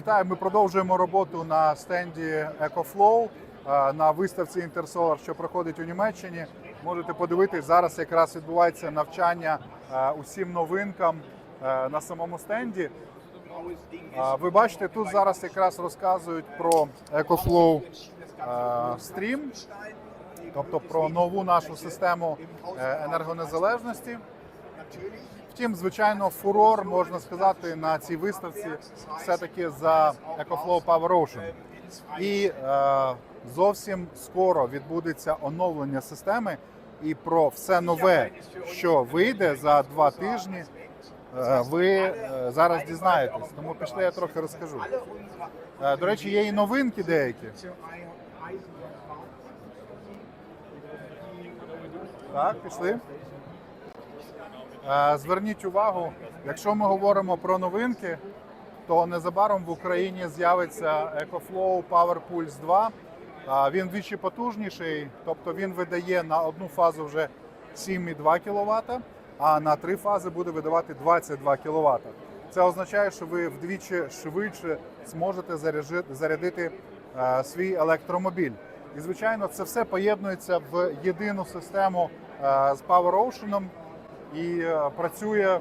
Вітаю, ми продовжуємо роботу на стенді EcoFlow е, на виставці Intersolar, що проходить у Німеччині. Можете подивитись, зараз якраз відбувається навчання е, усім новинкам е, на самому стенді. Ви бачите, тут зараз якраз розказують про EcoFlow Stream, тобто про нову нашу систему енергонезалежності. Втім, звичайно, фурор можна сказати на цій виставці все-таки за EcoFlow Power Ocean. І е, зовсім скоро відбудеться оновлення системи. І про все нове, що вийде за два тижні, е, ви е, зараз дізнаєтесь. Тому пішли, я трохи розкажу. Е, до речі, є і новинки деякі. Так, пішли. Е, Зверніть увагу, якщо ми говоримо про новинки, то незабаром в Україні з'явиться EcoFlow Power Pulse 2. Він двічі потужніший, тобто він видає на одну фазу вже 7,2 кВт, а на три фази буде видавати 22 кВт. Це означає, що ви вдвічі швидше зможете зарядити е, свій електромобіль. І звичайно, це все поєднується в єдину систему е, з Power Ocean і е, працює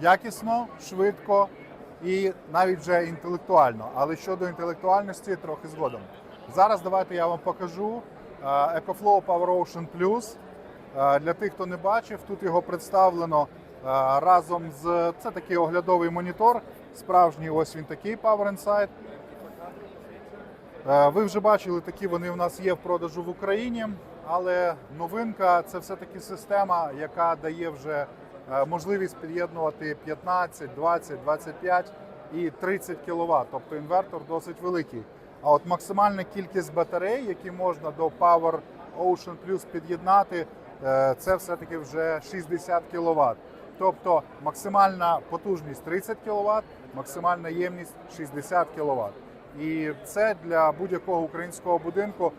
якісно, швидко і навіть вже інтелектуально. Але щодо інтелектуальності, трохи згодом. Зараз давайте я вам покажу е, EcoFlow Power Ocean Plus. Е, Для тих, хто не бачив, тут його представлено разом з це такий оглядовий монітор. Справжній ось він такий Power Insight. Ви вже бачили, такі вони в нас є в продажу в Україні, але новинка це все-таки система, яка дає вже е, можливість під'єднувати 15, 20, 25 і 30 кВт. Тобто інвертор досить великий. А от максимальна кількість батарей, які можна до Power Ocean Plus під'єднати, е, це все-таки вже 60 кВт. Тобто максимальна потужність 30 кВт, максимальна ємність 60 кВт. І це для будь-якого українського будинку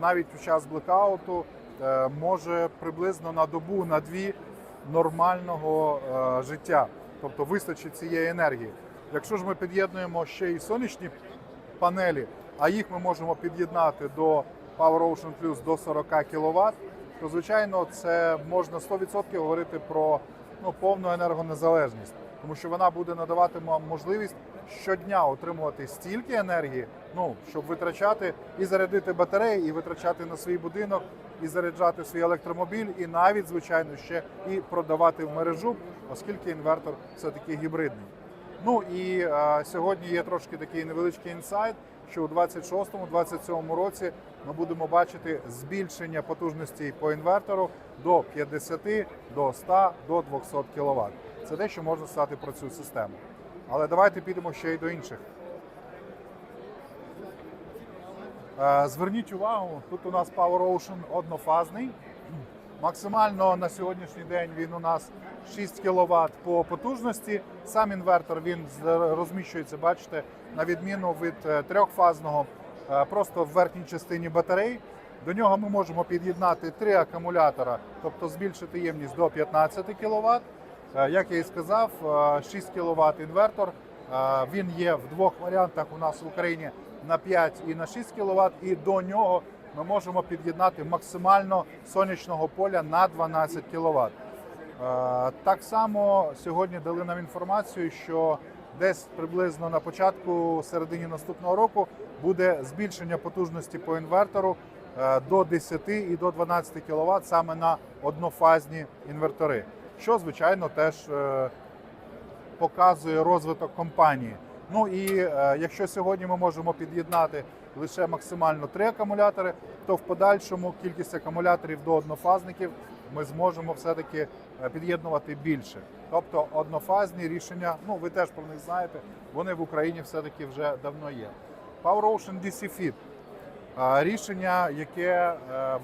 навіть у час блекауту е, може приблизно на добу, на дві нормального е, життя. Тобто вистачить цієї енергії. Якщо ж ми під'єднуємо ще й сонячні панелі, а їх ми можемо під'єднати до Power Ocean Plus до 40 кВт, то звичайно це можна 100% говорити про ну, повну енергонезалежність, тому що вона буде надавати можливість щодня отримувати стільки енергії, ну щоб витрачати і зарядити батареї, і витрачати на свій будинок, і заряджати свій електромобіль, і навіть звичайно ще і продавати в мережу, оскільки інвертор все таки гібридний. Ну і е, сьогодні є трошки такий невеличкий інсайт, що у 26-27 році ми будемо бачити збільшення потужності по інвертору до 50, до 100, до 200 кВт. Це те, що можна сказати про цю систему. Але давайте підемо ще й до інших. Е, Зверніть увагу, тут у нас Power Ocean однофазний. Максимально на сьогоднішній день він у нас 6 кВт по потужності. Сам інвертор він розміщується, бачите, на відміну від е, трьохфазного, е, просто в верхній частині батарей. До нього ми можемо під'єднати три акумулятора, тобто збільшити ємність до 15 кВт. Е, Як я і сказав, е, 6 кВт інвертор. Е, Він є в двох варіантах у нас в Україні на 5 і на 6 кВт, і до нього ми можемо під'єднати максимально сонячного поля на 12 кВт. Так само сьогодні дали нам інформацію, що десь приблизно на початку середині наступного року буде збільшення потужності по інвертору е, до 10 і до 12 кВт саме на однофазні інвертори, що звичайно теж е, показує розвиток компанії. Ну і е, якщо сьогодні ми можемо під'єднати лише максимально три акумулятори, то в подальшому кількість акумуляторів до однофазників ми зможемо все-таки е, під'єднувати більше. Тобто однофазні рішення, ну ви теж про них знаєте, вони в Україні все-таки вже давно є. Power Ocean DC Fit рішення, яке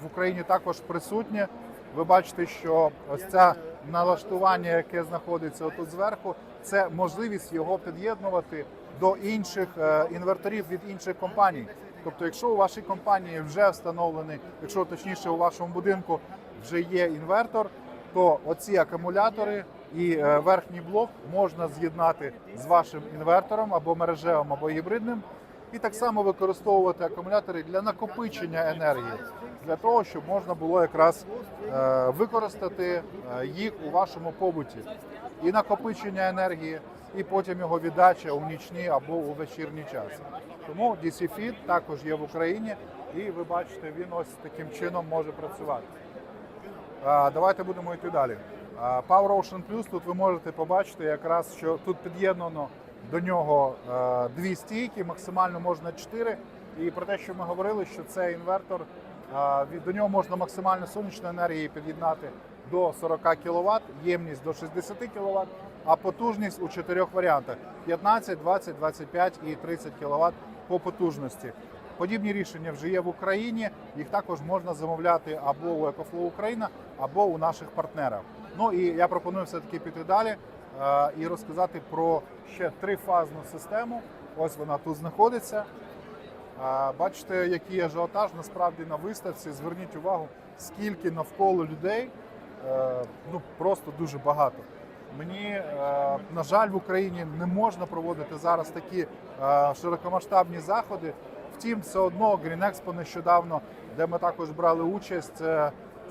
в Україні також присутнє. Ви бачите, що ось це налаштування, яке знаходиться отут зверху, це можливість його під'єднувати до інших е, інверторів від інших компаній. Тобто, якщо у вашій компанії вже встановлений, якщо точніше у вашому будинку вже є інвертор, то оці акумулятори І е, верхній блок можна з'єднати з вашим інвертором або мережевим, або гібридним, і так само використовувати акумулятори для накопичення енергії, для того, щоб можна було якраз е, використати е, їх у вашому побуті. І накопичення енергії, і потім його віддача у нічний або у вечірній час. Тому DC Fit також є в Україні, і ви бачите, він ось таким чином може працювати. Давайте будемо йти далі. Power Ocean Plus тут ви можете побачити якраз, що тут під'єднано до нього е, дві стійки, максимально можна чотири. І про те, що ми говорили, що цей інвертор е, до нього можна максимально сонячної енергії під'єднати до 40 кВт, ємність до 60 кВт, а потужність у чотирьох варіантах: 15, 20, 25 і 30 кВт по потужності. Подібні рішення вже є в Україні. Їх також можна замовляти або у EcoFlow Україна, або у наших партнерів. Ну і я пропоную все таки піти далі і розказати про ще трифазну систему. Ось вона тут знаходиться. Е, Бачите, який ажіотаж насправді на виставці. Зверніть увагу, скільки навколо людей. Е, Ну просто дуже багато. Мені е, на жаль, в Україні не можна проводити зараз такі е, широкомасштабні заходи. Втім, все одно Green Expo нещодавно, де ми також брали участь.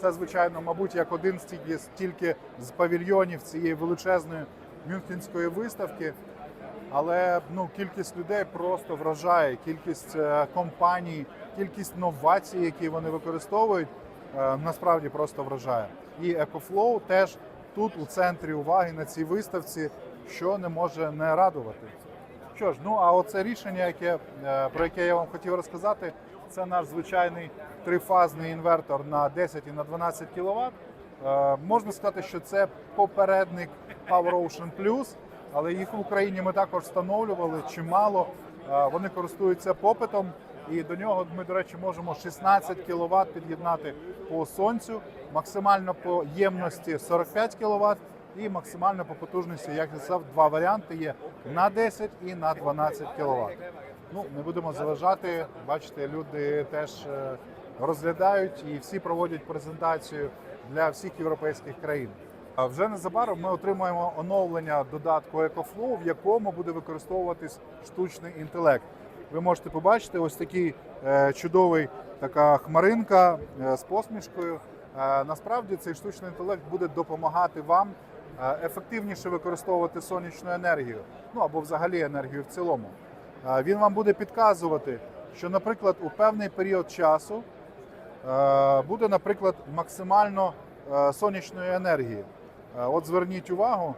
Це, звичайно, мабуть, як один з тільки з павільйонів цієї величезної мюнхенської виставки. Але ну кількість людей просто вражає. Кількість е, компаній, кількість новацій, які вони використовують, е, насправді просто вражає. І EcoFlow теж тут у центрі уваги на цій виставці, що не може не радувати. Що ж, ну а оце рішення, яке е, про яке я вам хотів розказати, це наш звичайний трифазний інвертор на 10 і на 12 кВт. Можна сказати, що це попередник Power Ocean Plus, але їх в Україні ми також встановлювали чимало. Е, Вони користуються попитом, і до нього ми, до речі, можемо 16 кВт під'єднати по сонцю, максимально по ємності 45 кВт і максимально по потужності, як я сказав, два варіанти є на 10 і на 12 кВт. Ну, не будемо заважати. Бачите, люди теж е, розглядають і всі проводять презентацію для всіх європейських країн. Вже незабаром ми отримаємо оновлення додатку EcoFlow, в якому буде використовуватись штучний інтелект. Ви можете побачити ось такий е, чудовий така хмаринка е, з посмішкою. Е, насправді цей штучний інтелект буде допомагати вам ефективніше використовувати сонячну енергію, ну або взагалі енергію в цілому. Він вам буде підказувати, що, наприклад, у певний період часу буде, наприклад, максимально сонячної енергії. Е, От зверніть увагу,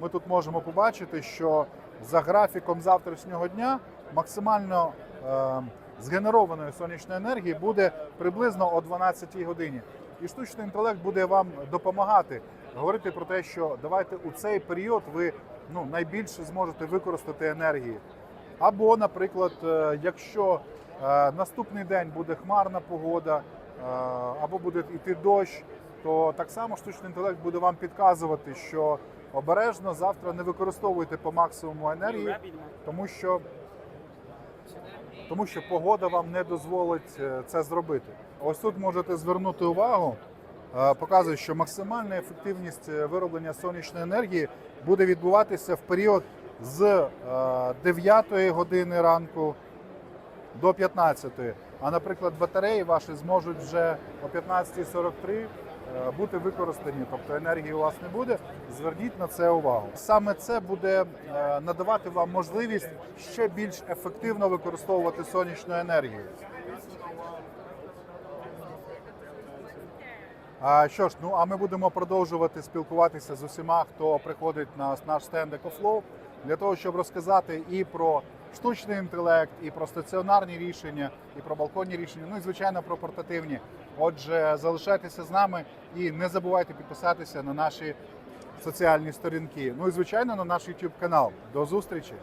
ми тут можемо побачити, що за графіком завтрашнього дня максимально е, згенерованої сонячної енергії буде приблизно о 12 годині. І штучний інтелект буде вам допомагати говорити про те, що давайте у цей період ви ну, найбільше зможете використати енергії. Або, наприклад, е, якщо наступний день буде хмарна погода, або буде йти дощ, то так само штучний інтелект буде вам підказувати, що обережно завтра не використовуйте по максимуму енергії, тому що, тому що погода вам не дозволить е, це зробити. Ось тут можете звернути увагу. е, Показує, що максимальна ефективність е, вироблення сонячної енергії буде відбуватися в період з е, 9 години ранку до 15. А, наприклад, батареї ваші зможуть вже о 15.43 е, бути використані, тобто енергії у вас не буде. Зверніть на це увагу. Саме це буде е, надавати вам можливість ще більш ефективно використовувати сонячну енергію. А що ж, ну а ми будемо продовжувати спілкуватися з усіма, хто приходить на наш стенд EcoFlow, для того, щоб розказати і про штучний інтелект, і про стаціонарні рішення, і про балконні рішення, ну і звичайно про портативні. Отже, залишайтеся з нами і не забувайте підписатися на наші соціальні сторінки. Ну і звичайно на наш YouTube канал. До зустрічі!